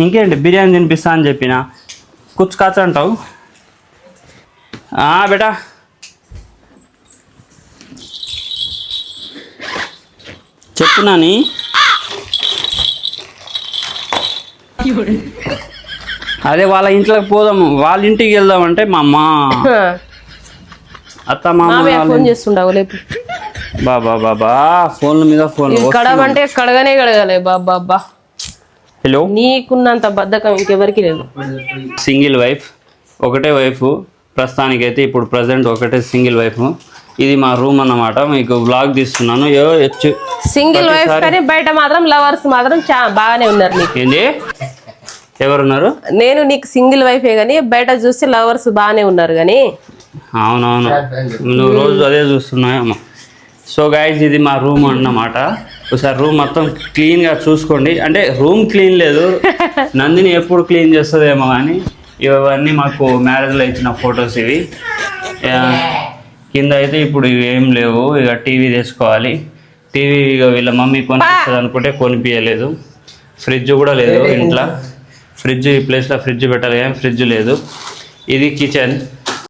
ఇంకేంటి బిర్యానీ తినిపిస్తా అని చెప్పిన? కుచ్చుకాచ అంటావు. ఆ, బేటా. చెప్పు నాని. అదే వాళ్ళ ఇంట్లోకి పోదాము. వాళ్ళ ఇంటికి వెళ్దామంటే మా అమ్మ. అత్త మామ మామయ్య వాళ్ళ ఫోన్ చేస్తుండవు లేపు. బాబా బాబా ఫోన్ల మీద ఫోన్ కడగమంటే కడగనే కడగలే. బాబా అబ్బా హలో నీకున్నంత బద్ధకం ఇంకెవరికి లేదు. సింగిల్ వైఫ్ ఒకటే వైఫ్ ప్రస్తుతానికైతే ఇప్పుడు ప్రజెంట్ ఒకటే సింగిల్ వైఫ్ ఇది మా రూమ్ అన్నమాట. మీకు బ్లాగ్ తీస్తున్నాను. సింగిల్ వైఫ్ కానీ బయట మాత్రం లవర్స్ మాత్రం బాగానే ఉన్నారు ఏంది? ఎవరున్నారు? నేను నీకు సింగిల్ వైఫే కానీ బయట చూస్తే లవర్స్ బాగానే ఉన్నారు కానీ అవునవును. నువ్వు రోజు అదే చూస్తున్నాయమ్మా సో గైజ్ ఇది మా రూమ్ అన్నమాట. ఒకసారి రూమ్ మొత్తం క్లీన్గా చూసుకోండి. అంటే రూమ్ క్లీన్ లేదు. నందిని ఎప్పుడు క్లీన్ చేస్తుందేమో కానీ ఇవన్నీ మాకు మ్యారేజ్లో ఇచ్చిన ఫొటోస్ ఇవి. కింద అయితే ఇప్పుడు ఇవి ఏం లేవు. ఇక టీవీ తెచ్చుకోవాలి టీవీ ఇక వీళ్ళ మమ్మీ కొనిపిస్తుంది అనుకుంటే కొనిపించలేదు ఫ్రిడ్జ్ కూడా లేదు ఇంట్లో. ఫ్రిడ్జ్ ఈ ప్లేస్లో ఫ్రిడ్జ్ పెట్టాలి కానీ ఫ్రిడ్జ్ లేదు. ఇది కిచెన్.